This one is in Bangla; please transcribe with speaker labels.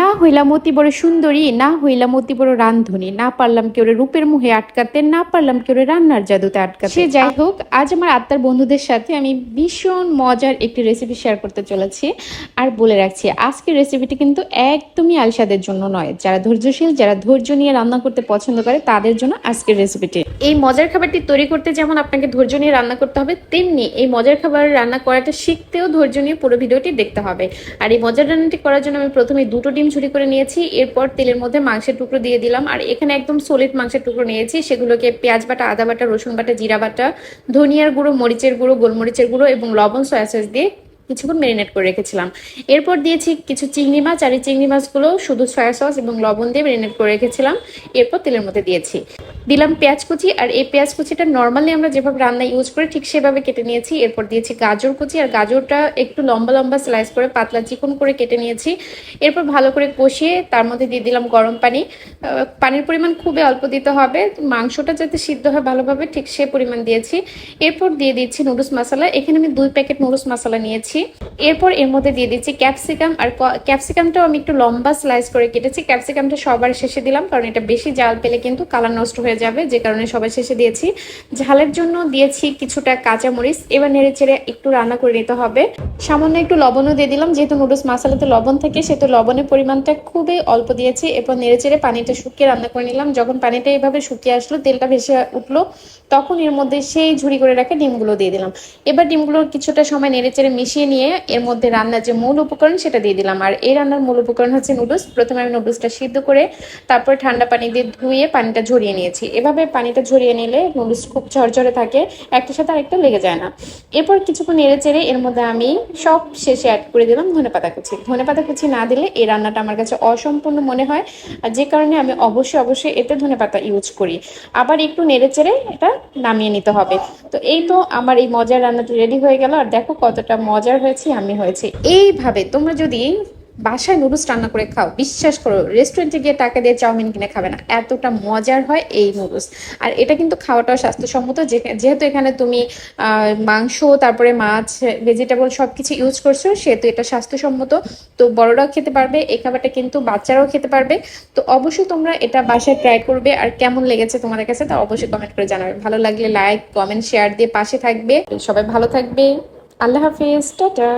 Speaker 1: না হইলাম অতি বড় সুন্দরী না হইলাম অতি বড় রান্ধনী না পারলাম কেউ রূপের মুহে আটকাতে না পারলাম কেউ রান্নার জাদুতে আটকাতে। সে যাই হোক আজ আমার আত্মার বন্ধুদের সাথে আমি ভীষণ মজার একটি রেসিপি শেয়ার করতে চলেছি। আর বলে রাখছি আজকের রেসিপিটি কিন্তু একদমই আলসাদের জন্য নয়। যারা ধৈর্যশীল যারা ধৈর্য নিয়ে রান্না করতে পছন্দ করে তাদের জন্য আজকের রেসিপিটি এই মজার খাবারটি তৈরি করতে যেমন আপনাকে ধৈর্য নিয়ে রান্না করতে হবে তেমনি এই মজার খাবার রান্না করাটা শিখতেও ধৈর্য নিয়ে পুরো ভিডিওটি দেখতে হবে। আর এই মজার রান্নাটি করার জন্য আমি প্রথমে দুটো ডিম ঝুরি করে নিয়েছি, এরপর তেলের মধ্যে মাংসের টুকরো দিয়ে দিলাম, আর এখানে একদম সলিড মাংসের টুকরো নিয়েছি, সেগুলোকে পেঁয়াজ বাটা, আদা বাটা, রসুন বাটা, জিরা বাটা, ধনিয়ার গুঁড়ো, মরিচের গুঁড়ো, গোলমরিচের গুঁড়ো এবং লবণ সয়া সস দিয়ে কিছুক্ষণ ম্যারিনেট করে রেখেছিলাম। এরপর দিয়েছি কিছু চিংড়ি মাছ, আর এই চিংড়ি মাছগুলো শুধু সয়া সস এবং লবণ দিয়ে ম্যারিনেট করে রেখেছিলাম, এরপর তেলের মধ্যে দিয়েছি। দিলাম পেঁয়াজ কুচি, আর এই পেঁয়াজ কুচিটা নর্মালি আমরা যেভাবে রান্না ইউজ করি, ঠিক সেভাবে কেটে নিয়েছি। এরপর দিয়েছি গাজর কুচি, আর গাজরটা একটু লম্বা লম্বা স্লাইস করে পাতলা চিকন করে কেটে নিয়েছি। এরপর ভালো করে কষিয়ে তার মধ্যে দিয়ে দিলাম গরম পানি। পানির পরিমাণ খুবই অল্প দিতে হবে, মাংসটা যাতে সিদ্ধ হয় ভালোভাবে, ঠিক সে পরিমাণ দিয়েছি। এরপর দিয়ে দিচ্ছি নুডলস মশলা, এখানে আমি দুই প্যাকেট নুডলস মশলা নিয়েছি। এরপর এর মধ্যে দিয়ে দিচ্ছি ক্যাপসিকাম আর ক্যাপসিকামটাও আমি একটু লম্বা স্লাইস করে কেটেছি। ক্যাপসিকামটা সবার শেষে দিলাম, কারণ এটা বেশি জাল পেলে কিন্তু কালার নষ্ট হয়ে যাবে, যে কারণে সবার শেষে দিয়েছি। ঝালের জন্য দিয়েছি কিছুটা কাঁচামরিচ এবার নেড়ে চেড়ে একটু রান্না করে নিতে হবে। সামান্য একটু লবণও দিয়ে দিলাম, যেহেতু নুডলস মশলাতে লবণ থাকে, সেহেতু লবণের পরিমাণটা খুবই অল্প দিয়েছি। এরপর নেড়ে চেড়ে পানিটা শুকিয়ে রান্না করে নিলাম। যখন পানিটা এইভাবে শুকিয়ে আসলো, তেলটা ভেসে উঠল, তখন এর মধ্যে সেই ঝুড়ি করে রাখা ডিমগুলো দিয়ে দিলাম। এবার ডিমগুলো কিছুটা সময় নেড়ে চেড়ে মিশিয়ে নিয়ে এর মধ্যে রান্নার যে মূল উপকরণ সেটা দিয়ে দিলাম। আর এই রান্নার মূল উপকরণ হচ্ছে নুডলস। প্রথমে আমি নুডলসটা সিদ্ধ করে তারপর ঠান্ডা পানি দিয়ে ধুয়ে পানিটা ঝরিয়ে নিয়েছি। এভাবে পানিটা ঝরিয়ে নিলে নুডলস খুব ঝরঝরে থাকে একটার সাথে আরেকটা লেগে যায় না। এরপর কিছুক্ষণ নেড়ে চেড়ে এর মধ্যে আমি সব শেষে অ্যাড করে দিলাম ধনে পাতা কুচি। ধনে পাতা কুচি না দিলে এই রান্নাটা আমার কাছে অসম্পূর্ণ মনে হয় আর যে কারণে আমি অবশ্যই অবশ্যই এতে ধনে পাতা ইউজ করি। আবার একটু নেড়ে চেড়ে এটা নামিয়ে নিতে হবে। তো এই তো আমার এই মজার রান্নাটি রেডি হয়ে গেল। আর দেখো কতটা মজার হয়েছে, আমি হয়েছে। এইভাবে তোমরা যদি বাসায় নুডলস রান্না করে খাও, বিশ্বাস করো রেস্টুরেন্টে গিয়ে টাকা দিয়ে চাউমিন কিনে খাবে না। এতটা মজার হয় এই নুডলস। আর এটা কিন্তু খাওয়াটাও স্বাস্থ্যসম্মত যেহেতু এখানে তুমি মাংস, তারপরে মাছ ভেজিটেবল সব কিছু ইউজ করছ, সেহেতু এটা স্বাস্থ্যসম্মত। তো বড়রাও খেতে পারবে, এই খাবারটা কিন্তু বাচ্চারাও খেতে পারবে। তো অবশ্যই তোমরা এটা বাসায় ট্রাই করবে। আর কেমন লেগেছে তোমাদের কাছে তা অবশ্যই কমেন্ট করে জানাবে। ভালো লাগলে লাইক কমেন্ট শেয়ার দিয়ে পাশে থাকবে। সবাই ভালো থাকবে। আল্লাহ হাফিজ, টাটা।